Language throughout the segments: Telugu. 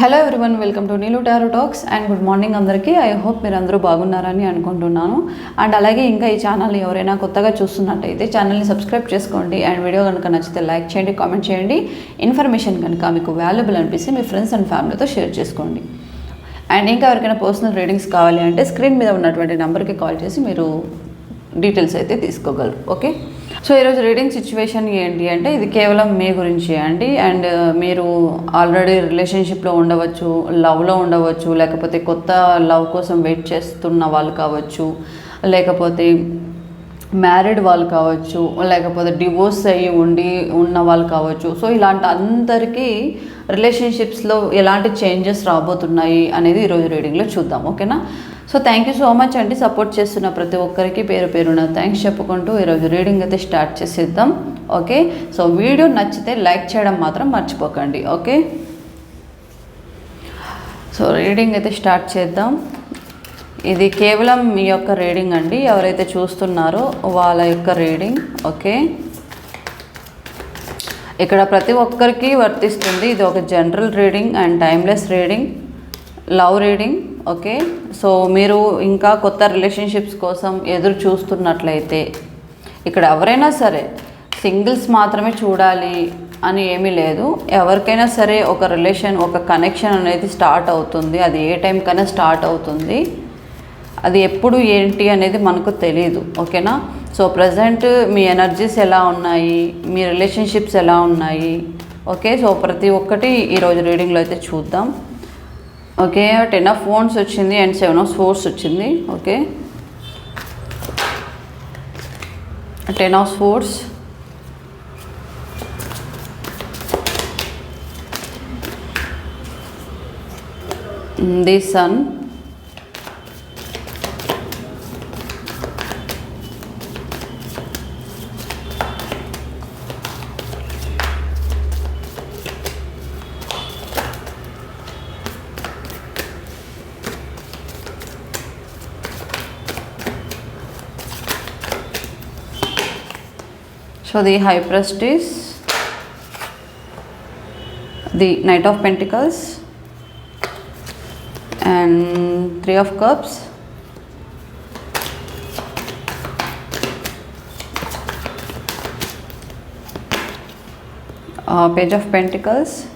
Hello everyone welcome to Neelu tarot talks and good morning అందరికీ. ఐ హోప్ మీరు అందరూ బాగున్నారని అనుకుంటున్నాను. అండ్ అలాగే ఇంకా ఈ ఛానల్ ఎవరైనా కొత్తగా చూస్తున్నట్టయితే ఛానల్ని సబ్స్క్రైబ్ చేసుకోండి అండ్ వీడియో కనుక నచ్చితే లైక్ చేయండి కామెంట్ చేయండి. ఇన్ఫర్మేషన్ కనుక మీకు వాల్యుబుల్ అనిపిస్తే మీ ఫ్రెండ్స్ అండ్ ఫ్యామిలీతో షేర్ చేసుకోండి. అండ్ ఇంకా ఎవరికైనా పర్సనల్ రీడింగ్స్ కావాలి అంటే స్క్రీన్ మీద ఉన్నటువంటి నెంబర్కి కాల్ చేసి మీరు డీటెయిల్స్ అయితే తీసుకోగలరు. ఓకే సో ఈరోజు రీడింగ్ సిచ్యువేషన్ ఏంటి అంటే ఇది కేవలం మీ గురించి అండి. అండ్ మీరు ఆల్రెడీ రిలేషన్షిప్లో ఉండవచ్చు లవ్లో ఉండవచ్చు లేకపోతే కొత్త లవ్ కోసం వెయిట్ చేస్తున్న వాళ్ళు కావచ్చు లేకపోతే మ్యారీడ్ వాళ్ళు కావచ్చు లేకపోతే డివోర్స్ అయ్యి ఉండి ఉన్న వాళ్ళు కావచ్చు. సో ఇలాంటి అందరికీ రిలేషన్షిప్స్లో ఎలాంటి చేంజెస్ రాబోతున్నాయి అనేది ఈరోజు రీడింగ్లో చూద్దాం. ఓకేనా? So thank you so much అండి. సపోర్ట్ చేస్తున్న ప్రతి ఒక్కరికి పేరు పేరున థ్యాంక్స్ చెప్పుకుంటూ ఈరోజు రీడింగ్ అయితే స్టార్ట్ చేసేద్దాం. ఓకే సో వీడియో నచ్చితే లైక్ చేయడం మాత్రం మర్చిపోకండి. ఓకే సో రీడింగ్ అయితే స్టార్ట్ చేద్దాం. ఇది కేవలం మీ యొక్క రీడింగ్ అండి. ఎవరైతే చూస్తున్నారో వాళ్ళ యొక్క రీడింగ్ ఓకే ఇక్కడ ప్రతి ఒక్కరికి వర్తిస్తుంది. ఇది ఒక general reading and timeless reading love reading okay? So మీరు ఇంకా కొత్త రిలేషన్షిప్స్ కోసం ఎదురు చూస్తున్నట్లయితే ఇక్కడ ఎవరైనా సరే సింగిల్స్ మాత్రమే చూడాలి అని ఏమీ లేదు. ఎవరికైనా సరే ఒక రిలేషన్ ఒక కనెక్షన్ అనేది స్టార్ట్ అవుతుంది. అది ఏ టైంకైనా స్టార్ట్ అవుతుంది. అది ఎప్పుడు ఏంటి అనేది మనకు తెలియదు ఓకేనా? సో ప్రజెంట్ మీ ఎనర్జీస్ ఎలా ఉన్నాయి? మీ రిలేషన్షిప్స్ ఎలా ఉన్నాయి? ఓకే? సో ప్రతి ఒక్కటి ఈరోజు రీడింగ్లో అయితే చూద్దాం. ఓకే టెన్ ఆఫ్ ఫోన్స్ వచ్చింది అండ్ సెవెన్ ఆఫ్ ఫోర్స్ వచ్చింది okay. Ten of force the sun So the High Priestess, the Knight of Pentacles, and Three of Cups. Uh, Page of Pentacles.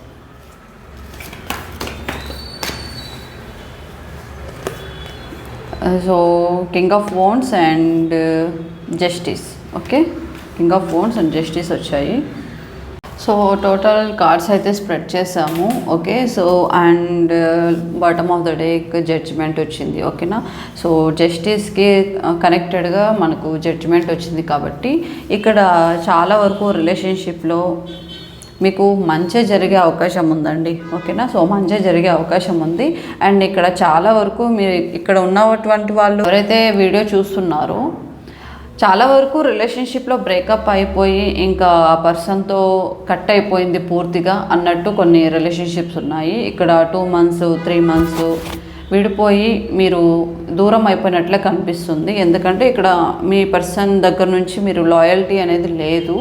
Uh, so King of Wands and uh, Justice. Okay king of and justice వచ్చాయి. సో టోటల్ కార్డ్స్ అయితే స్ప్రెడ్ చేసాము okay so and bottom of the day judgement వచ్చింది. ఓకేనా? సో జస్టిస్కి కనెక్టెడ్గా uh, మనకు జడ్జిమెంట్ వచ్చింది కాబట్టి ఇక్కడ చాలా వరకు రిలేషన్షిప్లో మీకు మంచి జరిగే అవకాశం ఉందండి. ఓకేనా? సో మంచి జరిగే అవకాశం ఉంది. అండ్ ఇక్కడ చాలా వరకు మీరు ఇక్కడ ఉన్నటువంటి వాళ్ళు ఎవరైతే వీడియో చూస్తున్నారో చాలా వరకు రిలేషన్షిప్లో బ్రేకప్ అయిపోయి ఇంకా ఆ పర్సన్తో కట్ అయిపోయింది పూర్తిగా అన్నట్టు కొన్ని రిలేషన్షిప్స్ ఉన్నాయి. ఇక్కడ టూ మంత్స్ త్రీ మంత్స్ విడిపోయి మీరు దూరం అయిపోయినట్లే కనిపిస్తుంది. ఎందుకంటే ఇక్కడ మీ పర్సన్ దగ్గర నుంచి మీరు లాయల్టీ అనేది లేదు.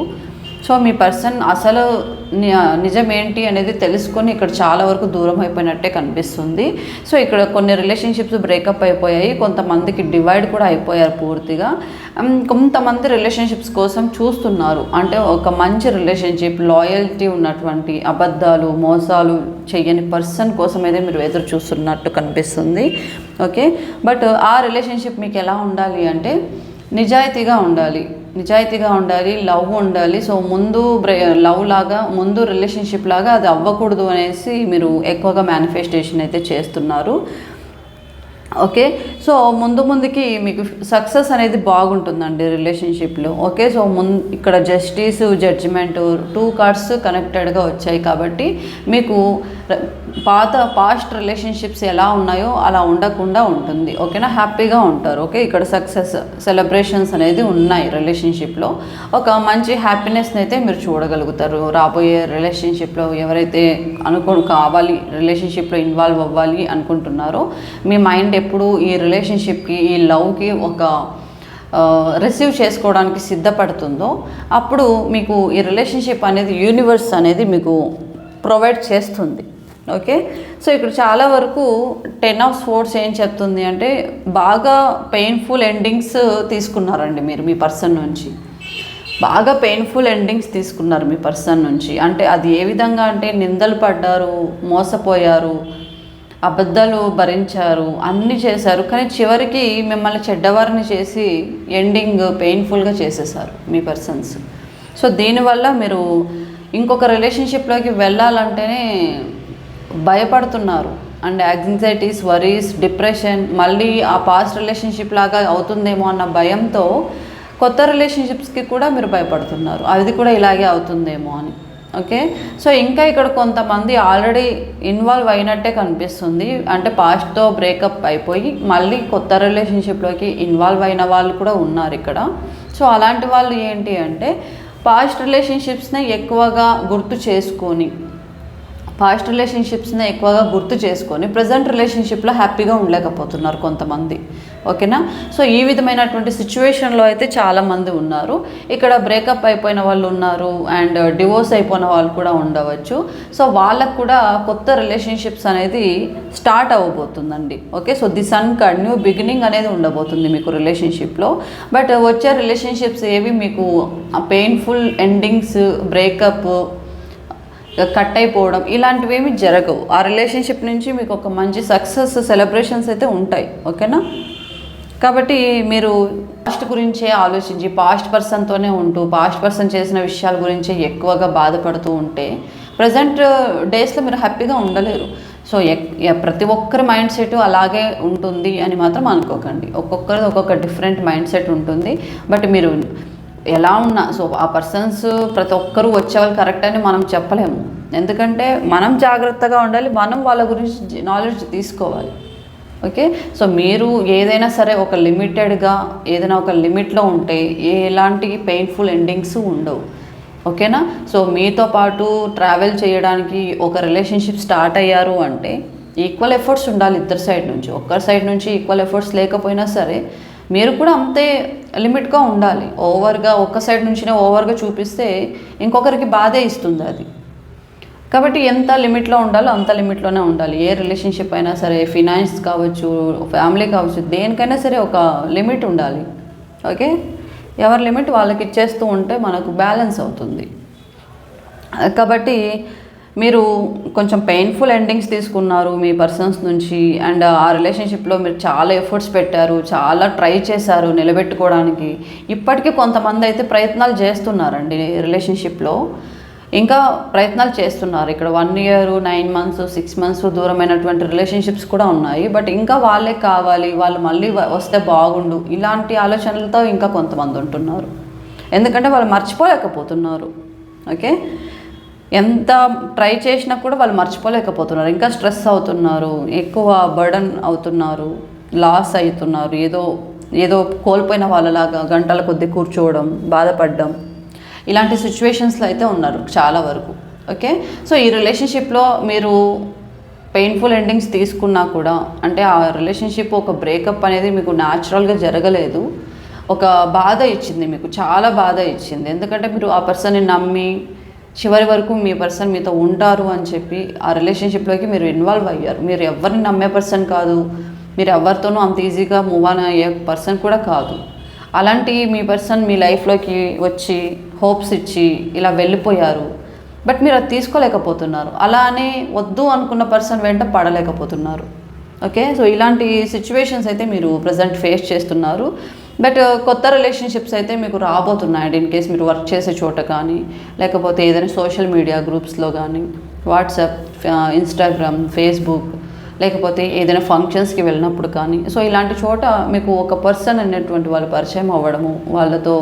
సో మీ పర్సన్ అసలు ని- నిజం ఏంటి అనేది తెలుసుకొని ఇక్కడ చాలా వరకు దూరం అయిపోయినట్టే కనిపిస్తుంది. సో ఇక్కడ కొన్ని రిలేషన్షిప్స్ బ్రేకప్ అయిపోయాయి. కొంతమందికి డివైడ్ కూడా అయిపోయారు పూర్తిగా. కొంతమంది రిలేషన్షిప్స్ కోసం చూస్తున్నారు. అంటే ఒక మంచి రిలేషన్షిప్ లాయల్టీ ఉన్నటువంటి అబద్ధాలు మోసాలు చేయని పర్సన్ కోసం అయితే మీరు ఎదురు చూస్తున్నట్టు కనిపిస్తుంది. ఓకే? బట్ ఆ రిలేషన్షిప్ మీకు ఎలా ఉండాలి అంటే నిజాయితీగా ఉండాలి. నిజాయితీగా ఉండాలి లవ్ ఉండాలి. సో ముందు బ్రే లవ్ లాగా ముందు రిలేషన్షిప్ లాగా అది అవ్వకూడదు అనేసి మీరు ఎక్కువగా మేనిఫెస్టేషన్ అయితే చేస్తున్నారు. ఓకే? సో ముందు ముందుకి మీకు సక్సెస్ అనేది బాగుంటుందండి రిలేషన్షిప్లో. ఓకే? సో ముందు ఇక్కడ జస్టిస్ జడ్జిమెంట్ టూ కార్డ్స్ కనెక్టెడ్గా వచ్చాయి కాబట్టి మీకు పాత పాస్ట్ రిలేషన్షిప్స్ ఎలా ఉన్నాయో అలా ఉండకుండా ఉంటుంది. ఓకేనా? హ్యాపీగా ఉంటారు. ఓకే? ఇక్కడ సక్సెస్ సెలబ్రేషన్స్ అనేది ఉన్నాయి రిలేషన్షిప్లో. ఒక మంచి హ్యాపీనెస్ని అయితే మీరు చూడగలుగుతారు. రాబోయే రిలేషన్షిప్లో ఎవరైతే అనుకో కావాలి రిలేషన్షిప్లో ఇన్వాల్వ్ అవ్వాలి అనుకుంటున్నారో మీ మైండ్ ఎప్పుడు ఈ రిలేషన్షిప్కి ఈ లవ్కి ఒక రిసీవ్ చేసుకోవడానికి సిద్ధపడుతుందో అప్పుడు మీకు ఈ రిలేషన్షిప్ అనేది యూనివర్స్ అనేది మీకు ప్రొవైడ్ చేస్తుంది. ఓకే? సో ఇక్కడ చాలా వరకు టెన్ ఆఫ్ స్పోర్ట్స్ ఏం చెప్తుంది అంటే బాగా పెయిన్ఫుల్ ఎండింగ్స్ తీసుకున్నారండి మీరు మీ పర్సన్ నుంచి. బాగా పెయిన్ఫుల్ ఎండింగ్స్ తీసుకున్నారు మీ పర్సన్ నుంచి. అంటే అది ఏ విధంగా అంటే నిందలు పడ్డారు మోసపోయారు అబద్ధాలు భరించారు అన్నీ చేశారు. కానీ చివరికి మిమ్మల్ని చెడ్డవారిని చేసి ఎండింగ్ పెయిన్ఫుల్గా చేసేసారు మీ పర్సన్స్ సో దీనివల్ల మీరు ఇంకొక రిలేషన్షిప్లోకి వెళ్ళాలంటేనే భయపడుతున్నారు. అండ్ యాంగ్జైటీస్ వరీస్ డిప్రెషన్ మళ్ళీ ఆ పాస్ట్ రిలేషన్షిప్ లాగా అవుతుందేమో అన్న భయంతో కొత్త రిలేషన్షిప్స్కి కూడా మీరు భయపడుతున్నారు. అది కూడా ఇలాగే అవుతుందేమో అని. ఓకే? సో ఇంకా ఇక్కడ కొంతమంది ఆల్రెడీ ఇన్వాల్వ్ అయినట్టే కనిపిస్తుంది. అంటే పాస్ట్తో బ్రేకప్ అయిపోయి మళ్ళీ కొత్త రిలేషన్షిప్లోకి ఇన్వాల్వ్ అయిన వాళ్ళు కూడా ఉన్నారు ఇక్కడ. సో అలాంటి వాళ్ళు ఏంటి అంటే పాస్ట్ రిలేషన్షిప్స్ని ఎక్కువగా గుర్తు చేసుకొని పాస్ట్ రిలేషన్షిప్స్ని ఎక్కువగా గుర్తు చేసుకొని ప్రజెంట్ రిలేషన్షిప్లో హ్యాపీగా ఉండలేకపోతున్నారు కొంతమంది. ఓకేనా? సో ఈ విధమైనటువంటి సిచ్యువేషన్లో అయితే చాలామంది ఉన్నారు. ఇక్కడ బ్రేకప్ అయిపోయిన వాళ్ళు ఉన్నారు అండ్ డివోర్స్ అయిపోయిన వాళ్ళు కూడా ఉండవచ్చు. సో వాళ్ళకు కూడా కొత్త రిలేషన్షిప్స్ అనేది start అవ్వబోతుందండి. Okay? So the sun card new beginning అనేది ఉండబోతుంది మీకు రిలేషన్షిప్లో. బట్ వచ్చే రిలేషన్షిప్స్ ఏవి మీకు పెయిన్ఫుల్ ఎండింగ్స్ బ్రేకప్ కట్ అయిపోవడం ఇలాంటివి ఏమి జరగవు. ఆ రిలేషన్షిప్ నుంచి మీకు ఒక మంచి సక్సెస్ సెలబ్రేషన్స్ అయితే ఉంటాయి. ఓకేనా? కాబట్టి మీరు పాస్ట్ గురించే ఆలోచించి పాస్ట్ పర్సన్తోనే ఉంటూ పాస్ట్ పర్సన్ చేసిన విషయాల గురించి ఎక్కువగా బాధపడుతూ ఉంటే ప్రజెంట్ డేస్లో మీరు హ్యాపీగా ఉండలేరు. సో ఎక్- ప్రతి ఒక్కరి మైండ్ సెట్ అలాగే ఉంటుంది అని మాత్రం అనుకోకండి. ఒక్కొక్కరిది ఒక్కొక్క డిఫరెంట్ మైండ్ సెట్ ఉంటుంది. బట్ మీరు ఎలా ఉన్నా సో ఆ పర్సన్స్ ప్రతి ఒక్కరూ వచ్చేవాళ్ళు కరెక్ట్ అని మనం చెప్పలేము. ఎందుకంటే మనం జాగ్రత్తగా ఉండాలి మనం వాళ్ళ గురించి నాలెడ్జ్ తీసుకోవాలి. ఓకే? సో మీరు ఏదైనా సరే ఒక లిమిటెడ్గా ఏదైనా ఒక లిమిట్లో ఉంటే ఎలాంటి పెయిన్ఫుల్ ఎండింగ్స్ ఉండవు. ఓకేనా? సో మీతో పాటు ట్రావెల్ చేయడానికి ఒక రిలేషన్షిప్ స్టార్ట్ అయ్యారు అంటే ఈక్వల్ ఎఫర్ట్స్ ఉండాలి ఇద్దరు సైడ్ నుంచి. ఒక్కరి సైడ్ నుంచి ఈక్వల్ ఎఫర్ట్స్ లేకపోయినా సరే మీరు కూడా అంతే లిమిట్గా ఉండాలి. ఓవర్గా ఒక్క సైడ్ నుంచినే ఓవర్గా చూపిస్తే ఇంకొకరికి బాధే ఇస్తుంది అది. కాబట్టి ఎంత లిమిట్లో ఉండాలో అంత లిమిట్లోనే ఉండాలి. ఏ రిలేషన్షిప్ అయినా సరే ఫినాన్స్ కావచ్చు ఫ్యామిలీ కావచ్చు దేనికైనా సరే ఒక లిమిట్ ఉండాలి. ఓకే? ఎవరి లిమిట్? వాళ్ళకి ఇచ్చేస్తూ ఉంటే మనకు బ్యాలెన్స్ అవుతుంది. కాబట్టి మీరు కొంచెం పెయిన్ఫుల్ ఎండింగ్స్ తీసుకున్నారు మీ పర్సన్స్ నుంచి అండ్ ఆ రిలేషన్షిప్లో మీరు చాలా ఎఫర్ట్స్ పెట్టారు చాలా ట్రై చేశారు నిలబెట్టుకోవడానికి. ఇప్పటికీ కొంతమంది అయితే ప్రయత్నాలు చేస్తున్నారండి రిలేషన్షిప్లో ఇంకా ప్రయత్నాలు చేస్తున్నారు. ఇక్కడ one year nine months six months దూరమైనటువంటి relationships కూడా ఉన్నాయి. బట్ ఇంకా వాళ్ళే కావాలి వాళ్ళు మళ్ళీ వస్తే బాగుండు. ఇలాంటి ఆలోచనలతో ఇంకా కొంతమంది ఉంటున్నారు. ఎందుకంటే వాళ్ళు మర్చిపోలేకపోతున్నారు. ఓకే? ఎంత ట్రై చేసినా కూడా వాళ్ళు మర్చిపోలేకపోతున్నారు. ఇంకా స్ట్రెస్ అవుతున్నారు ఎక్కువ బర్డన్ అవుతున్నారు లాస్ అవుతున్నారు. ఏదో ఏదో కోల్పోయిన వాళ్ళలాగా గంటల కొద్దీ కూర్చోవడం బాధపడడం. ఇలాంటి సిచ్యువేషన్స్లో అయితే ఉన్నారు చాలా వరకు ఓకే సో ఈ రిలేషన్షిప్లో మీరు పెయిన్ఫుల్ ఎండింగ్స్ తీసుకున్నా కూడా అంటే ఆ రిలేషన్షిప్ ఒక బ్రేకప్ అనేది మీకు న్యాచురల్గా జరగలేదు ఒక బాధ ఇచ్చింది మీకు చాలా బాధ ఇచ్చింది. ఎందుకంటే మీరు ఆ పర్సన్ని నమ్మి చివరి వరకు మీ పర్సన్ మీతో ఉంటారు అని చెప్పి ఆ రిలేషన్షిప్లోకి మీరు ఇన్వాల్వ్ అయ్యారు. మీరు ఎవరిని నమ్మే పర్సన్ కాదు మీరు ఎవరితోనూ అంత ఈజీగా మూవ్ ఆన్ అయ్యే పర్సన్ కూడా కాదు. అలాంటి మీ పర్సన్ మీ లైఫ్లోకి వచ్చి హోప్స్ ఇచ్చి ఇలా వెళ్ళిపోయారు. బట్ మీరు అది తీసుకోలేకపోతున్నారు. అలా అని వద్దు అనుకున్న పర్సన్ వెంట పడలేకపోతున్నారు. ఓకే? సో ఇలాంటి సిచ్యువేషన్స్ అయితే మీరు ప్రజెంట్ ఫేస్ చేస్తున్నారు. బట్ uh, కొత్త రిలేషన్షిప్స్ అయితే మీకు రాబోతున్నాయండి ఇన్ కేస్ మీరు వర్క్ చేసే చోట కానీ లేకపోతే ఏదైనా సోషల్ మీడియా గ్రూప్స్లో కానీ వాట్సాప్ uh, ఇన్స్టాగ్రామ్ ఫేస్బుక్ లేకపోతే ఏదైనా ఫంక్షన్స్కి వెళ్ళినప్పుడు కానీ. సో ఇలాంటి చోట మీకు ఒక పర్సన్ అనేటువంటి వాళ్ళు పరిచయం అవ్వడము వాళ్ళతో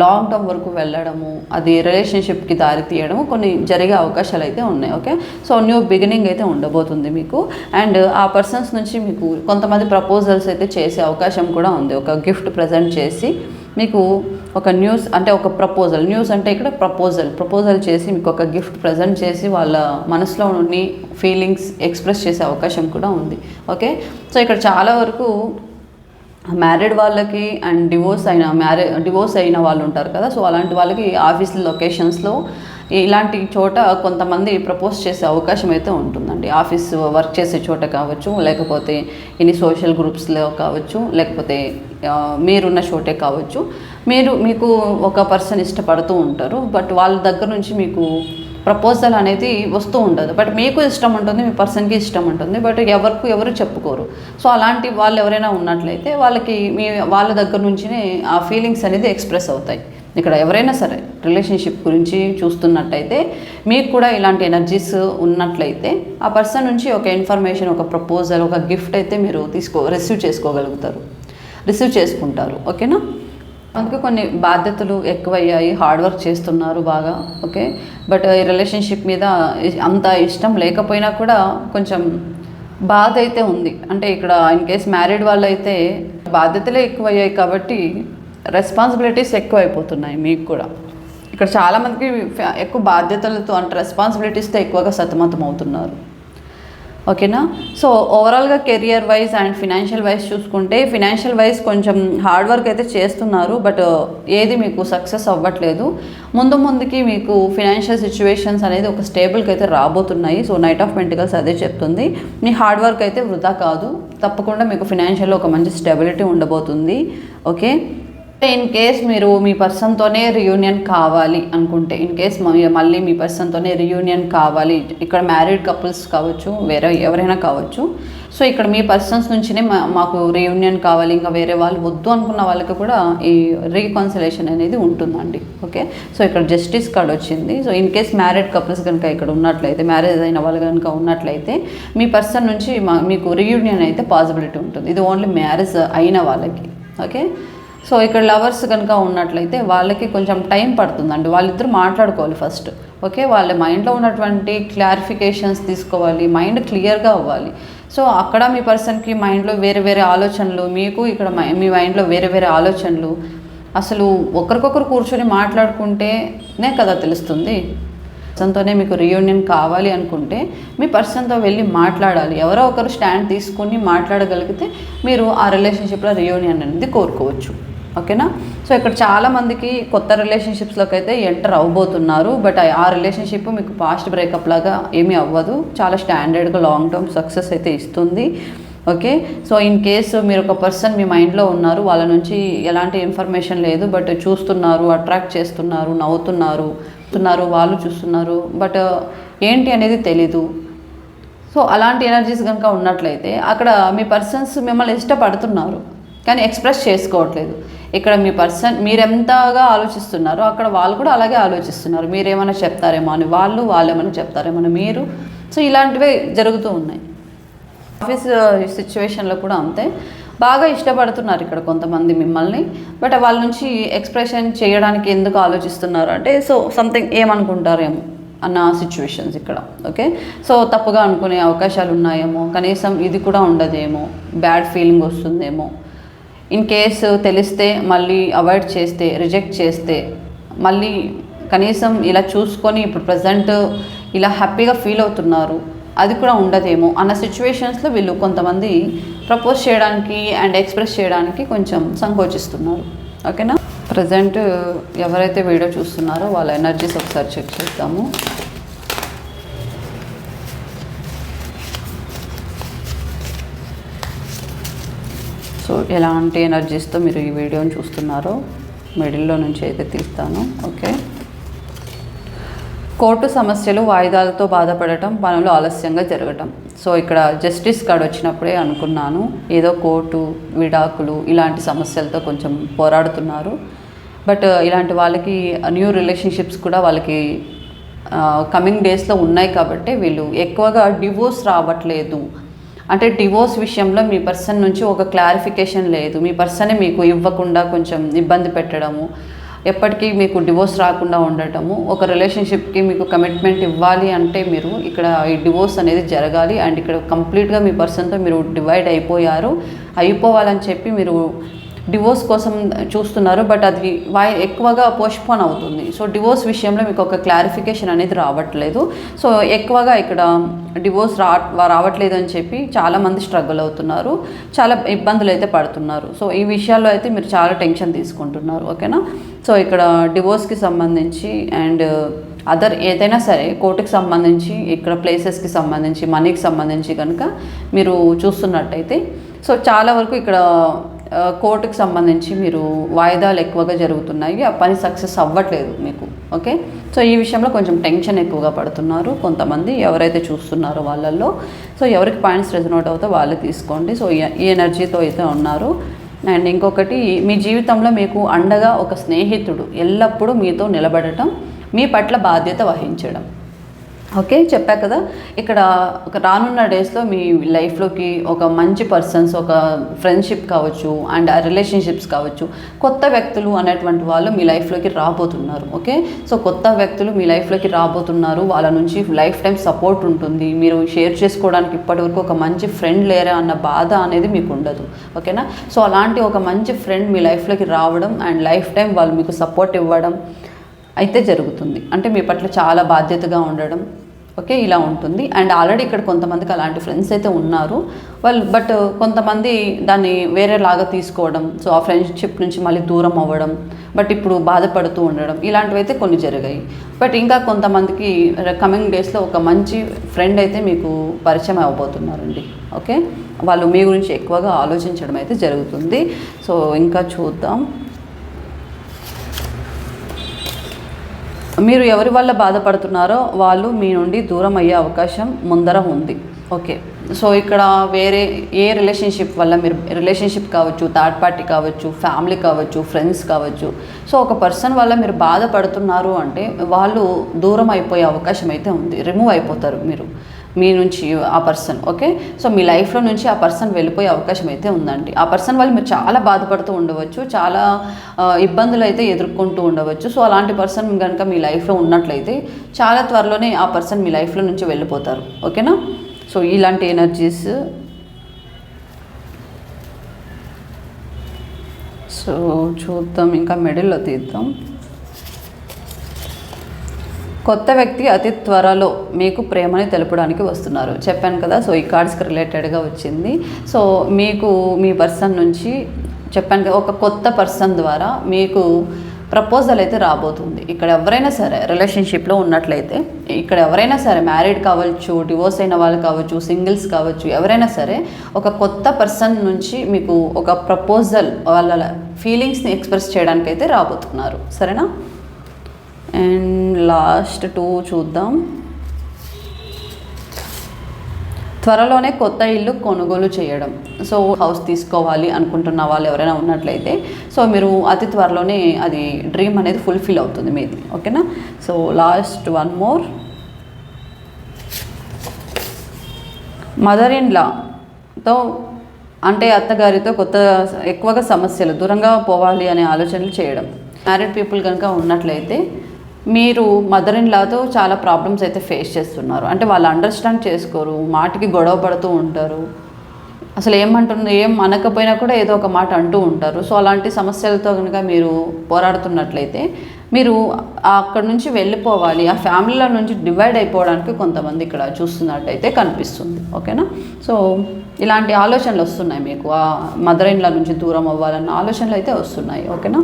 లాంగ్ టర్మ్ వరకు వెళ్ళడము అది రిలేషన్షిప్కి దారి తీయడము కొన్ని జరిగే అవకాశాలు అయితే ఉన్నాయి ఓకే సో న్యూ బిగినింగ్ అయితే ఉండబోతుంది మీకు. అండ్ ఆ పర్సన్స్ నుంచి మీకు కొంతమంది ప్రపోజల్స్ అయితే చేసే అవకాశం కూడా ఉంది ఒక గిఫ్ట్ ప్రజెంట్ చేసి. మీకు ఒక న్యూస్ అంటే ఒక ప్రపోజల్ న్యూస్ అంటే ఇక్కడ ప్రపోజల్. ప్రపోజల్ చేసి మీకు ఒక గిఫ్ట్ ప్రజెంట్ చేసి వాళ్ళ మనసులో ఉండి ఫీలింగ్స్ ఎక్స్ప్రెస్ చేసే అవకాశం కూడా ఉంది. ఓకే? సో ఇక్కడ చాలా వరకు మ్యారీడ్ వాళ్ళకి అండ్ డివోర్స్ అయిన మ్యారే డివోర్స్ అయిన వాళ్ళు ఉంటారు కదా సో అలాంటి వాళ్ళకి ఆఫీస్ లొకేషన్స్లో ఇలాంటి చోట కొంతమంది ప్రపోజ్ చేసే అవకాశం అయితే ఉంటుందండి. ఆఫీస్ వర్క్ చేసే చోట కావచ్చు లేకపోతే ఇన్ని సోషల్ గ్రూప్స్లో కావచ్చు లేకపోతే మీరున్న చోటే కావచ్చు. మీరు మీకు ఒక పర్సన్ ఇష్టపడుతూ ఉంటారు బట్ వాళ్ళ దగ్గర నుంచి మీకు ప్రపోజల్ అనేది వస్తూ ఉండదు. బట్ మీకు ఇష్టం ఉంటుంది మీ పర్సన్కి ఇష్టం ఉంటుంది బట్ ఎవరికి ఎవరు చెప్పుకోరు. సో అలాంటి వాళ్ళు ఎవరైనా ఉన్నట్లయితే వాళ్ళకి మీ వాళ్ళ దగ్గర నుంచినే ఆ ఫీలింగ్స్ అనేది ఎక్స్ప్రెస్ అవుతాయి. ఇక్కడ ఎవరైనా సరే రిలేషన్షిప్ గురించి చూస్తున్నట్టయితే మీకు కూడా ఇలాంటి ఎనర్జీస్ ఉన్నట్లయితే ఆ పర్సన్ నుంచి ఒక ఇన్ఫర్మేషన్ ఒక ప్రపోజల్ ఒక గిఫ్ట్ అయితే మీరు తీసుకో రిసీవ్ చేసుకోగలుగుతారు. రిసీవ్ చేసుకుంటారు. ఓకేనా అందుకే కొన్ని బాధ్యతలు ఎక్కువయ్యాయి. హార్డ్ వర్క్ చేస్తున్నారు బాగా. ఓకే బట్ ఈ రిలేషన్షిప్ మీద అంత ఇష్టం లేకపోయినా కూడా కొంచెం బాధ అయితే ఉంది. అంటే ఇక్కడ ఇన్ కేస్ మ్యారీడ్ వాళ్ళు అయితే బాధ్యతలే ఎక్కువయ్యాయి కాబట్టి రెస్పాన్సిబిలిటీస్ ఎక్కువైపోతున్నాయి మీకు కూడా. ఇక్కడ చాలామందికి ఎక్కువ బాధ్యతలతో అంటే రెస్పాన్సిబిలిటీస్తో ఎక్కువగా సతమతం అవుతున్నారు. ఓకేనా? సో ఓవరాల్గా career wise and financial wise చూసుకుంటే ఫినాన్షియల్ వైజ్ కొంచెం హార్డ్ వర్క్ అయితే చేస్తున్నారు బట్ uh, ఏది మీకు సక్సెస్ అవ్వట్లేదు. ముందు ముందుకి మీకు ఫినాన్షియల్ సిచ్యువేషన్స్ అనేది ఒక స్టేబుల్కి అయితే రాబోతున్నాయి. సో నైట్ ఆఫ్ పెంటికల్స్ అదే చెప్తుంది. మీ హార్డ్ వర్క్ అయితే వృధా కాదు. తప్పకుండా మీకు ఫినాన్షియల్లో ఒక మంచి స్టెబిలిటీ ఉండబోతుంది. ఓకే? ఇన్ కేస్ మీరు మీ పర్సన్తోనే రియూనియన్ కావాలి అనుకుంటే ఇన్ కేస్ మళ్ళీ మీ పర్సన్తోనే రియూనియన్ కావాలి ఇక్కడ మ్యారీడ్ కపుల్స్ కావచ్చు వేరే ఎవరైనా కావచ్చు. సో ఇక్కడ మీ పర్సన్స్ నుంచినే మా- మాకు రియూనియన్ కావాలి ఇంకా వేరే వాళ్ళు వద్దు అనుకున్న వాళ్ళకి కూడా ఈ రీకాన్సిలేషన్ అనేది ఉంటుందండి. ఓకే సో ఇక్కడ జస్టిస్ కార్డ్ వచ్చింది. So in case married couples కనుక ఇక్కడ ఉన్నట్లయితే మ్యారేజ్ అయిన వాళ్ళు కనుక ఉన్నట్లయితే మీ పర్సన్ నుంచి మా మీకు రియూనియన్ అయితే పాసిబిలిటీ ఉంటుంది. ఇది ఓన్లీ మ్యారేజ్ అయిన వాళ్ళకి. ఓకే సో ఇక్కడ లవర్స్ కనుక ఉన్నట్లయితే వాళ్ళకి కొంచెం టైం పడుతుందండి. వాళ్ళిద్దరు మాట్లాడుకోవాలి ఫస్ట్. ఓకే? వాళ్ళ మైండ్లో ఉన్నటువంటి క్లారిఫికేషన్స్ తీసుకోవాలి మైండ్ క్లియర్గా అవ్వాలి. సో అక్కడ మీ పర్సన్కి మైండ్లో వేరే వేరే ఆలోచనలు మీకు ఇక్కడ మై- మీ మైండ్లో వేరే వేరే ఆలోచనలు. అసలు ఒకరికొకరు కూర్చొని మాట్లాడుకుంటేనే కదా తెలుస్తుంది? పర్సన్తోనే మీకు రీయూనియన్ కావాలి అనుకుంటే మీ పర్సన్తో వెళ్ళి మాట్లాడాలి. ఎవరో ఒకరు స్టాండ్ తీసుకుని మాట్లాడగలిగితే మీరు ఆ రిలేషన్షిప్లో రియూనియన్ అనేది కోరుకోవచ్చు. ఓకేనా సో ఇక్కడ చాలామందికి కొత్త రిలేషన్షిప్స్లోకి అయితే ఎంటర్ అవ్వబోతున్నారు బట్ ఆ రిలేషన్షిప్ మీకు పాస్ట్ బ్రేకప్ లాగా ఏమీ అవ్వదు. చాలా స్టాండర్డ్గా లాంగ్ టర్మ్ సక్సెస్ అయితే ఇస్తుంది. ఓకే? సో ఇన్ కేసు మీరు ఒక పర్సన్ మీ మైండ్లో ఉన్నారు వాళ్ళ నుంచి ఎలాంటి ఇన్ఫర్మేషన్ లేదు బట్ చూస్తున్నారు అట్రాక్ట్ చేస్తున్నారు నవ్వుతున్నారు చూస్తున్నారు వాళ్ళు చూస్తున్నారు బట్ uh, ఏంటి అనేది తెలీదు. సో అలాంటి ఎనర్జీస్ కనుక ఉన్నట్లయితే అక్కడ మీ పర్సన్స్ మిమ్మల్ని ఇష్టపడుతున్నారు కానీ ఎక్స్ప్రెస్ చేసుకోవట్లేదు. ఇక్కడ మీ పర్సన్ మీరెంతగా ఆలోచిస్తున్నారో అక్కడ వాళ్ళు కూడా అలాగే ఆలోచిస్తున్నారు. మీరేమైనా చెప్తారేమో అని వాళ్ళు వాళ్ళు ఏమైనా చెప్తారేమో అని మీరు సో ఇలాంటివే జరుగుతూ ఉన్నాయి. ఆఫీస్ సిచ్యువేషన్లో కూడా అంతే. బాగా ఇష్టపడుతున్నారు ఇక్కడ కొంతమంది మిమ్మల్ని. బట్ వాళ్ళ నుంచి ఎక్స్ప్రెషన్ చేయడానికి ఎందుకు ఆలోచిస్తున్నారు అంటే సో సంథింగ్ ఏమనుకుంటారేమో అన్న సిచ్యువేషన్స్ ఇక్కడ ఓకే సో తప్పుగా అనుకునే అవకాశాలు ఉన్నాయేమో కనీసం ఇది కూడా ఉండదేమో బ్యాడ్ ఫీలింగ్ వస్తుందేమో. ఇన్ కేసు తెలిస్తే మళ్ళీ అవాయిడ్ చేస్తే రిజెక్ట్ చేస్తే మళ్ళీ కనీసం ఇలా చూసుకొని ఇప్పుడు ప్రజెంట్ ఇలా హ్యాపీగా ఫీల్ అవుతున్నారు. అది కూడా ఉండదేమో అన్న సిచ్యువేషన్స్లో వీళ్ళు కొంతమంది ప్రపోజ్ చేయడానికి అండ్ ఎక్స్ప్రెస్ చేయడానికి కొంచెం సంకోచిస్తున్నారు. ఓకేనా? ప్రజెంట్ ఎవరైతే వీడియో చూస్తున్నారో వాళ్ళ ఎనర్జీస్ ఒకసారి చెక్ చేద్దాము. సో ఎలాంటి ఎనర్జీస్తో మీరు ఈ వీడియోని చూస్తున్నారో మిడిల్లో నుంచి అయితే తీస్తాను. ఓకే కోర్టు సమస్యలు వాయిదాలతో బాధపడటం పనులు ఆలస్యంగా జరగటం. సో ఇక్కడ జస్టిస్ కార్డ్ వచ్చినప్పుడే అనుకున్నాను ఏదో కోర్టు విడాకులు ఇలాంటి సమస్యలతో కొంచెం పోరాడుతున్నారు. బట్ uh, ఇలాంటి వాళ్ళకి uh, న్యూ రిలేషన్షిప్స్ కూడా వాళ్ళకి uh, కమింగ్ డేస్లో ఉన్నాయి కాబట్టి వీళ్ళు ఎక్కువగా డివోర్స్ రావట్లేదు. అంటే డివోర్స్ విషయంలో మీ పర్సన్ నుంచి ఒక క్లారిఫికేషన్ లేదు. మీ పర్సనే మీకు ఇవ్వకుండా కొంచెం ఇబ్బంది పెట్టడము ఎప్పటికీ మీకు డివోర్స్ రాకుండా ఉండటము ఒక రిలేషన్షిప్కి మీకు కమిట్మెంట్ ఇవ్వాలి అంటే మీరు ఇక్కడ ఈ డివోర్స్ అనేది జరగాలి. అండ్ ఇక్కడ కంప్లీట్గా మీ పర్సన్తో మీరు డివైడ్ అయిపోయారు అయిపోవాలని చెప్పి మీరు డివోర్స్ కోసం చూస్తున్నారు బట్ అది వై ఎక్కువగా పోస్ట్పోన్ అవుతుంది. సో డివోర్స్ విషయంలో మీకు ఒక క్లారిఫికేషన్ అనేది రావట్లేదు. సో ఎక్కువగా ఇక్కడ డివోర్స్ రా రావట్లేదు అని చెప్పి చాలామంది స్ట్రగుల్ అవుతున్నారు. చాలా ఇబ్బందులు అయితే పడుతున్నారు. సో ఈ విషయాల్లో అయితే మీరు చాలా టెన్షన్ తీసుకుంటున్నారు. ఓకేనా? సో ఇక్కడ డివోర్స్కి సంబంధించి అండ్ అదర్ ఏదైనా సరే కోర్టుకి సంబంధించి ఇక్కడ ప్లేసెస్కి సంబంధించి మనీకి సంబంధించి కనుక మీరు చూస్తున్నట్టయితే సో చాలా వరకు ఇక్కడ కోర్టుకు సంబంధించి మీరు వాయిదాలు ఎక్కువగా జరుగుతున్నాయి ఆ పని సక్సెస్ అవ్వట్లేదు మీకు ఓకే? సో ఈ విషయంలో కొంచెం టెన్షన్ ఎక్కువగా పడుతున్నారు కొంతమంది ఎవరైతే చూస్తున్నారో వాళ్ళల్లో. సో ఎవరికి పాయింట్స్ రెజనోట్ అవుతో వాళ్ళు తీసుకోండి. సో ఈ ఎనర్జీతో అయితే ఉన్నారు. అండ్ ఇంకొకటి మీ జీవితంలో మీకు అండగా ఒక స్నేహితుడు ఎల్లప్పుడూ మీతో నిలబడటం మీ పట్ల బాధ్యత వహించడం. ఓకే చెప్పా కదా. ఇక్కడ ఒక రానున్న డేస్లో మీ లైఫ్లోకి ఒక మంచి పర్సన్స్ ఒక ఫ్రెండ్షిప్ కావచ్చు అండ్ రిలేషన్షిప్స్ కావచ్చు కొత్త వ్యక్తులు అనేటువంటి వాళ్ళు మీ లైఫ్లోకి రాబోతున్నారు ఓకే? సో కొత్త వ్యక్తులు మీ లైఫ్లోకి రాబోతున్నారు వాళ్ళ నుంచి లైఫ్ టైం సపోర్ట్ ఉంటుంది. మీరు షేర్ చేసుకోవడానికి ఇప్పటివరకు ఒక మంచి ఫ్రెండ్ లేరా అన్న బాధ అనేది మీకు ఉండదు ఓకేనా? సో అలాంటి ఒక మంచి ఫ్రెండ్ మీ లైఫ్లోకి రావడం అండ్ లైఫ్ టైం వాళ్ళు మీకు సపోర్ట్ ఇవ్వడం అయితే జరుగుతుంది. అంటే మీ పట్ల చాలా బాధ్యతగా ఉండడం ఓకే ఇలా ఉంటుంది. అండ్ ఆల్రెడీ ఇక్కడ కొంతమందికి అలాంటి ఫ్రెండ్స్ అయితే ఉన్నారు. వాళ్ళు బట్ కొంతమంది దాన్ని వేరేలాగా తీసుకోవడం సో ఆ ఫ్రెండ్షిప్ నుంచి మళ్ళీ దూరం అవ్వడం బట్ ఇప్పుడు బాధపడుతూ ఉండడం ఇలాంటివి అయితే కొన్ని జరిగాయి. బట్ ఇంకా కొంతమందికి కమింగ్ డేస్లో ఒక మంచి ఫ్రెండ్ అయితే మీకు పరిచయం అవ్వబోతున్నారండి. ఓకే? వాళ్ళు మీ గురించి ఎక్కువగా ఆలోచించడం అయితే జరుగుతుంది. సో ఇంకా చూద్దాం. మీరు ఎవరి వల్ల బాధపడుతున్నారో వాళ్ళు మీ నుండి దూరం అయ్యే అవకాశం ముందర ఉంది. ఓకే. సో ఇక్కడ వేరే ఏ రిలేషన్షిప్ వల్ల మీరు రిలేషన్షిప్ కావచ్చు థర్డ్ పార్టీ కావచ్చు ఫ్యామిలీ కావచ్చు ఫ్రెండ్స్ కావచ్చు. సో ఒక పర్సన్ వల్ల మీరు బాధపడుతున్నారు అంటే వాళ్ళు దూరం అయిపోయే అవకాశం అయితే ఉంది. రిమూవ్ అయిపోతారు మీరు. మీ నుంచి ఆ పర్సన్ ఓకే సో మీ లైఫ్లో నుంచి ఆ పర్సన్ వెళ్ళిపోయే అవకాశం అయితే ఉందండి. ఆ పర్సన్ వల్ల మీరు చాలా బాధపడుతూ ఉండవచ్చు చాలా ఇబ్బందులు అయితే ఎదుర్కొంటూ ఉండవచ్చు. సో అలాంటి పర్సన్ కనుక మీ లైఫ్లో ఉన్నట్లయితే చాలా త్వరలోనే ఆ పర్సన్ మీ లైఫ్లో నుంచి వెళ్ళిపోతారు ఓకేనా సో ఇలాంటి ఎనర్జీస్ సో చూద్దాం ఇంకా మిడిల్లో తీద్దాం. కొత్త వ్యక్తి అతి త్వరలో మీకు ప్రేమని తెలపడానికి వస్తున్నారు. చెప్పాను కదా సో ఈ కార్డ్స్కి రిలేటెడ్గా వచ్చింది. సో మీకు మీ పర్సన్ నుంచి చెప్పాను కదా ఒక కొత్త పర్సన్ ద్వారా మీకు ప్రపోజల్ అయితే రాబోతుంది. ఇక్కడ ఎవరైనా సరే రిలేషన్షిప్లో ఉన్నట్లయితే ఇక్కడ ఎవరైనా సరే మ్యారీడ్ కావచ్చు డివోర్స్ అయిన వాళ్ళు కావచ్చు సింగిల్స్ కావచ్చు ఎవరైనా సరే ఒక కొత్త పర్సన్ నుంచి మీకు ఒక ప్రపోజల్ వాళ్ళ ఫీలింగ్స్ని ఎక్స్ప్రెస్ చేయడానికి అయితే రాబోతున్నారు. సరేనా? అండ్ లాస్ట్ టూ చూద్దాం. త్వరలోనే కొత్త ఇల్లు కొనుగోలు చేయడం. సో హౌస్ తీసుకోవాలి అనుకుంటున్న వాళ్ళు ఎవరైనా ఉన్నట్లయితే సో మీరు అతి త్వరలోనే అది డ్రీమ్ అనేది ఫుల్ఫిల్ అవుతుంది మీది. ఓకేనా? So last one more. Mother in లాతో అంటే అత్తగారితో కొత్త ఎక్కువగా సమస్యలు దూరంగా పోవాలి అనే ఆలోచనలు చేయడం. మ్యారీడ్ పీపుల్ కనుక ఉన్నట్లయితే మీరు మదర్ ఇన్ లాతో చాలా ప్రాబ్లమ్స్ అయితే ఫేస్ చేస్తున్నారు. అంటే వాళ్ళు అండర్స్టాండ్ చేసుకోరు మాటికి గొడవ పడుతూ ఉంటారు. అసలు ఏమంటుంది ఏం అనకపోయినా కూడా ఏదో ఒక మాట అంటూ ఉంటారు. సో అలాంటి సమస్యలతో కనుక మీరు పోరాడుతున్నట్లయితే మీరు అక్కడ నుంచి వెళ్ళిపోవాలి. ఆ ఫ్యామిలీల నుంచి డివైడ్ అయిపోవడానికి కొంతమంది ఇక్కడ చూస్తున్నట్టయితే కనిపిస్తుంది. ఓకేనా సో ఇలాంటి ఆలోచనలు వస్తున్నాయి మీకు. ఆ మదర్ ఇన్లా నుంచి దూరం అవ్వాలన్న ఆలోచనలు అయితే వస్తున్నాయి. ఓకేనా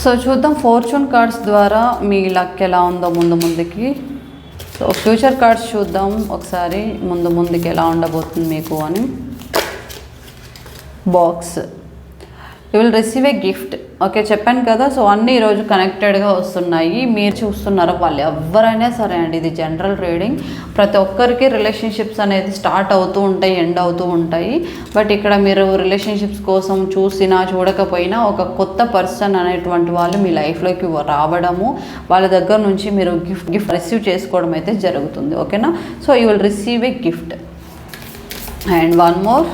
సో చూద్దాం ఫార్చ్యూన్ కార్డ్స్ ద్వారా మీ లక్ ఎలా ఉందో ముందు ముందుకి. సో ఫ్యూచర్ కార్డ్స్ చూద్దాం ఒకసారి ముందు ముందుకి ఎలా ఉండబోతుంది మీకు అని. Box you will receive a gift okay చెప్పాను కదా సో అన్నీ ఈరోజు కనెక్టెడ్గా వస్తున్నాయి. మీరు చూస్తున్నారు? వాళ్ళు ఎవరైనా సరే అండి ఇది జనరల్ రీడింగ్ ప్రతి ఒక్కరికి రిలేషన్షిప్స్ అనేది స్టార్ట్ అవుతూ ఉంటాయి ఎండ్ అవుతూ ఉంటాయి. బట్ ఇక్కడ మీరు రిలేషన్షిప్స్ కోసం చూసినా చూడకపోయినా ఒక కొత్త పర్సన్ అనేటువంటి వాళ్ళు మీ లైఫ్లోకి రావడము వాళ్ళ దగ్గర నుంచి మీరు గిఫ్ట్ గిఫ్ట్ రిసీవ్ చేసుకోవడం అయితే జరుగుతుంది. ఓకేనా so you will receive a gift and one more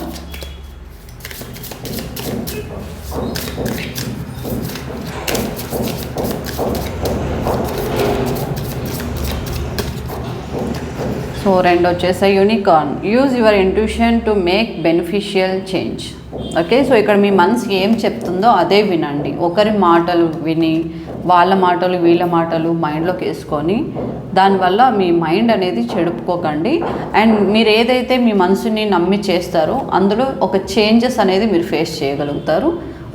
so and వచ్చేసి unicorn use your intuition to make beneficial change okay so ఇక్కడ మీ మనసు ఏం చెప్తుందో అదే వినండి. ఒకరి మాటలు విని వాళ్ళ మాటలు వీళ్ళ మాటలు మైండ్లోకి వేసుకొని దానివల్ల మీ మైండ్ అనేది చెడుపుకోకండి. అండ్ మీరు ఏదైతే మీ మనసుని నమ్మి చేస్తారో అందులో ఒక చేంజెస్ అనేది మీరు ఫేస్ చేయగలుగుతారు.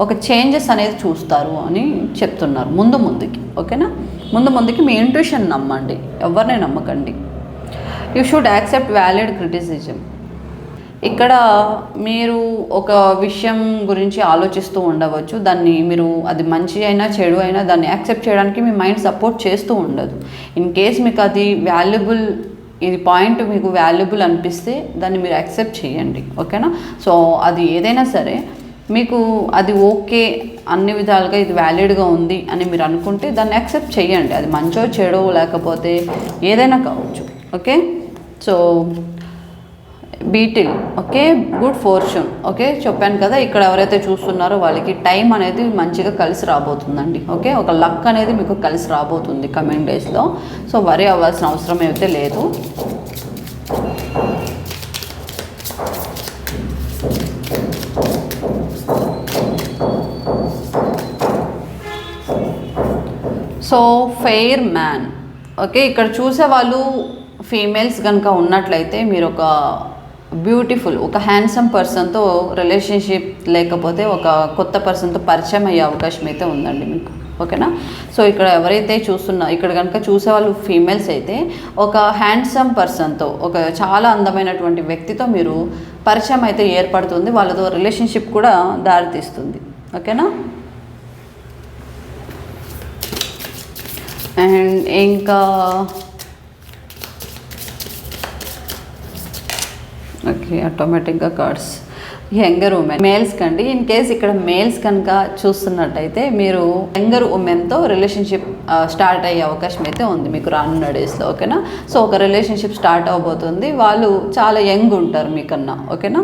ఒక చేంజెస్ అనేది చూస్తారు అని చెప్తున్నారు. ముందు ముందుకి ఓకేనా ముందు ముందుకి మీ ఇంట్యూషన్ నమ్మండి. ఎవరిని నమ్మకండి? You should accept valid criticism ఇక్కడ మీరు ఒక విషయం గురించి ఆలోచిస్తూ ఉండవచ్చు. దాన్ని మీరు అది మంచి అయినా చెడు అయినా దాన్ని యాక్సెప్ట్ చేయడానికి మీ మైండ్ సపోర్ట్ చేస్తూ ఉండదు. ఇన్ కేస్ మీకు అది వాల్యుబుల్ ఇది పాయింట్ మీకు వాల్యుబుల్ అనిపిస్తే దాన్ని మీరు యాక్సెప్ట్ చేయండి. ఓకేనా సో అది ఏదైనా సరే మీకు అది ఓకే అన్ని విధాలుగా ఇది వ్యాలిడ్గా ఉంది అని మీరు అనుకుంటే దాన్ని యాక్సెప్ట్ చేయండి. అది మంచో చెడో లేకపోతే ఏదైనా కావచ్చు. Okay so beetle okay? Good fortune okay? చెప్పాను కదా ఇక్కడ ఎవరైతే చూస్తున్నారో వాళ్ళకి టైం అనేది మంచిగా కలిసి రాబోతుందండి ఓకే? ఒక లక్ అనేది మీకు కలిసి రాబోతుంది కమింగ్ డేస్లో. సో వరీ అవ్వాల్సిన అవసరం అయితే లేదు. So fair man okay? ఇక్కడ చూసే వాళ్ళు ఫీమేల్స్ కనుక ఉన్నట్లయితే మీరు ఒక బ్యూటిఫుల్ ఒక హ్యాండ్సమ్ పర్సన్తో రిలేషన్షిప్ లేకపోతే ఒక కొత్త పర్సన్తో పరిచయం అయ్యే అవకాశం అయితే ఉందండి మీకు. ఓకేనా? సో ఇక్కడ ఎవరైతే చూస్తున్నా ఇక్కడ కనుక చూసేవాళ్ళు ఫీమేల్స్ అయితే ఒక హ్యాండ్సమ్ పర్సన్తో ఒక చాలా అందమైనటువంటి వ్యక్తితో మీరు పరిచయం అయితే ఏర్పడుతుంది వాళ్ళతో రిలేషన్షిప్ కూడా దారితీస్తుంది. ఓకేనా? అండ్ ఇంకా ఓకే ఆటోమేటిక్గా కార్డ్స్ యంగర్ ఉమెన్ మేల్స్ కండి ఇన్ కేస్ ఇక్కడ మేల్స్ కనుక చూస్తున్నట్టయితే మీరు యంగర్ ఉమెన్తో రిలేషన్షిప్ స్టార్ట్ అయ్యే అవకాశం అయితే ఉంది మీకు రానున్న డేస్లో ఓకేనా సో ఒక రిలేషన్షిప్ స్టార్ట్ అవబోతుంది. వాళ్ళు చాలా యంగ్ ఉంటారు మీకన్నా ఓకేనా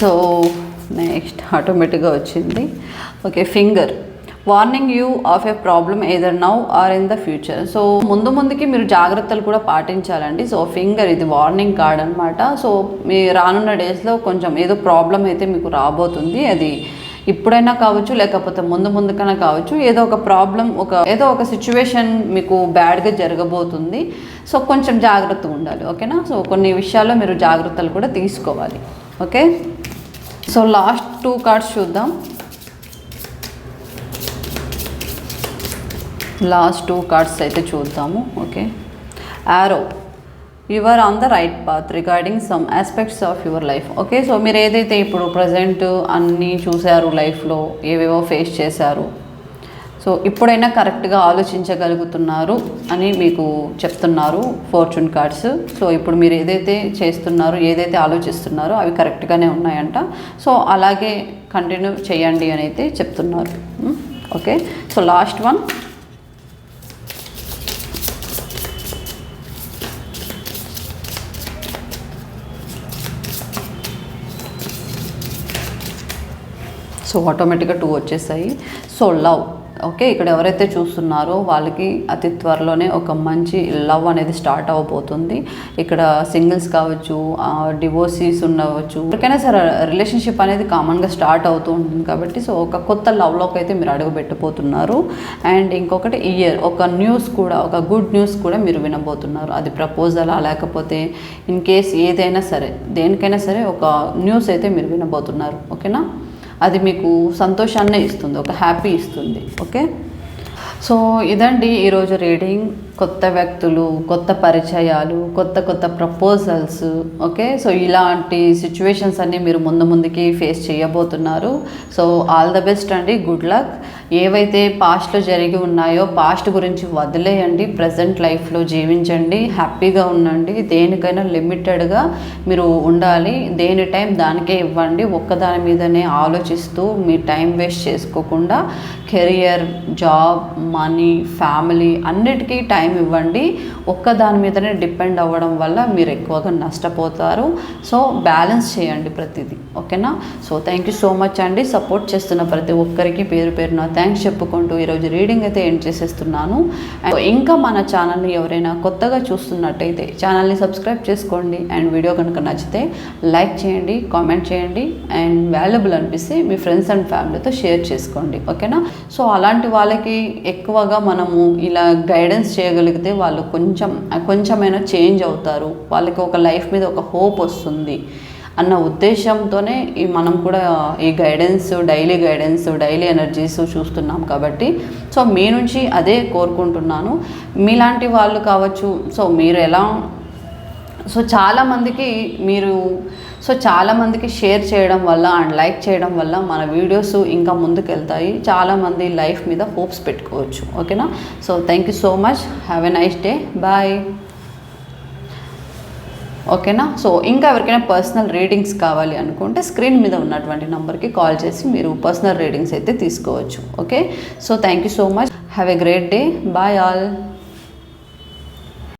సో నెక్స్ట్ ఆటోమేటిక్గా వచ్చింది. Okay finger warning you of a problem either now or in the future. So ముందు ముందుకి మీరు జాగ్రత్తలు కూడా పాటించాలండి. సో ఫింగర్ ఇది వార్నింగ్ కార్డ్ అనమాట సో మీ రానున్న డేస్లో కొంచెం ఏదో ప్రాబ్లం అయితే మీకు రాబోతుంది. అది ఇప్పుడైనా కావచ్చు లేకపోతే ముందు ముందుకైనా కావచ్చు. ఏదో ఒక ప్రాబ్లం ఒక ఏదో ఒక సిచ్యువేషన్ మీకు బ్యాడ్గా జరగబోతుంది. సో కొంచెం జాగ్రత్తగా ఉండాలి ఓకేనా? సో కొన్ని విషయాల్లో మీరు జాగ్రత్తలు కూడా తీసుకోవాలి okay? So last two cards చూద్దాం. లాస్ట్ టూ కార్డ్స్ అయితే చూద్దాము okay? Arrow you are on the right path regarding some aspects of your life okay so మీరు ఏదైతే ఇప్పుడు ప్రజెంట్ అన్నీ చూశారు లైఫ్లో ఏవేవో ఫేస్ చేశారు సో ఇప్పుడైనా కరెక్ట్గా ఆలోచించగలుగుతున్నారు అని మీకు చెప్తున్నారు ఫార్చ్యూన్ కార్డ్స్ సో ఇప్పుడు మీరు ఏదైతే చేస్తున్నారో ఏదైతే ఆలోచిస్తున్నారో అవి కరెక్ట్గానే ఉన్నాయంట. సో అలాగే కంటిన్యూ చేయండి అని అయితే చెప్తున్నారు. Okay so last one so ఆటోమేటిక్గా టూ వచ్చేసాయి. సో లవ్ ఓకే ఇక్కడ ఎవరైతే చూస్తున్నారో వాళ్ళకి అతి త్వరలోనే ఒక మంచి లవ్ అనేది స్టార్ట్ అవ్వబోతుంది ఇక్కడ సింగిల్స్ కావచ్చు డివోర్సీస్ ఉండవచ్చు. ఎవరికైనా సరే రిలేషన్షిప్ అనేది కామన్గా స్టార్ట్ అవుతూ ఉంటుంది కాబట్టి సో ఒక కొత్త లవ్లోకి అయితే మీరు అడుగు పెట్టబోతున్నారు. అండ్ ఇంకొకటి ఇయర్ ఒక న్యూస్ కూడా ఒక గుడ్ న్యూస్ కూడా మీరు వినబోతున్నారు. అది ప్రపోజల్ లేకపోతే ఇన్ కేస్ ఏదైనా సరే దేనికైనా సరే ఒక న్యూస్ అయితే మీరు వినబోతున్నారు. ఓకేనా అది మీకు సంతోషాన్ని ఇస్తుంది ఒక హ్యాపీ ఇస్తుంది ఓకే సో ఇదండి ఈరోజు రీడింగ్. కొత్త వ్యక్తులు కొత్త పరిచయాలు కొత్త కొత్త ప్రపోజల్స్ ఓకే? సో ఇలాంటి సిచ్యువేషన్స్ అన్నీ మీరు ముందు ముందుకి ఫేస్ చేయబోతున్నారు. సో ఆల్ ద బెస్ట్ అండి. Good luck. ఏవైతే పాస్ట్లో జరిగి ఉన్నాయో పాస్ట్ గురించి వదిలేయండి. ప్రజెంట్ లైఫ్లో జీవించండి. హ్యాపీగా ఉండండి. దేనికైనా లిమిటెడ్గా మీరు ఉండాలి. దేని టైం దానికే ఇవ్వండి. ఒక్కదాని మీదనే ఆలోచిస్తూ మీ టైం వేస్ట్ చేసుకోకుండా కెరియర్ జాబ్ మనీ ఫ్యామిలీ అన్నిటికీ టైం ఇవ్వండి. ఒక్క దాని మీదనే డిపెండ్ అవ్వడం వల్ల మీరు ఎక్కువగా నష్టపోతారు. సో బ్యాలెన్స్ చేయండి ప్రతిదీ. ఓకేనా? So thank you so much అండి. సపోర్ట్ చేస్తున్న ప్రతి ఒక్కరికి పేరు పేరున థ్యాంక్స్ చెప్పుకుంటూ ఈరోజు రీడింగ్ అయితే ఎండ్ చేసేస్తున్నాను. అండ్ ఇంకా మన ఛానల్ని ఎవరైనా కొత్తగా చూస్తున్నట్టయితే ఛానల్ని సబ్స్క్రైబ్ చేసుకోండి. అండ్ వీడియో కనుక నచ్చితే లైక్ చేయండి కామెంట్ చేయండి. అండ్ వాల్యుబుల్ అనిపిస్తే మీ ఫ్రెండ్స్ అండ్ ఫ్యామిలీతో షేర్ చేసుకోండి. ఓకేనా? సో అలాంటి వాళ్ళకి ఎక్కువగా మనము ఇలా గైడెన్స్ చేయగలిగితే వాళ్ళు కొంచెం కొంచెమైనా చేంజ్ అవుతారు. వాళ్ళకి ఒక లైఫ్ మీద ఒక హోప్ వస్తుంది. అన్న ఉద్దేశంతోనే ఈ మనం కూడా ఈ guidance daily guidance daily energies చూస్తున్నాం కాబట్టి. సో మీ నుంచి అదే కోరుకుంటున్నాను. మీలాంటి వాళ్ళు కావచ్చు. సో మీరు ఎలా సో చాలామందికి మీరు సో చాలామందికి షేర్ చేయడం వల్ల అండ్ లైక్ చేయడం వల్ల మన వీడియోస్ ఇంకా ముందుకు వెళ్తాయి చాలామంది లైఫ్ మీద హోప్స్ పెట్టుకోవచ్చు. ఓకేనా? So thank you so much have a nice day bye ఓకేనా? సో ఇంకా ఎవరికైనా పర్సనల్ రీడింగ్స్ కావాలి అనుకుంటే స్క్రీన్ మీద ఉన్నటువంటి నెంబర్కి కాల్ చేసి మీరు పర్సనల్ రీడింగ్స్ అయితే తీసుకోవచ్చు. Okay? So thank you so much have a great day bye all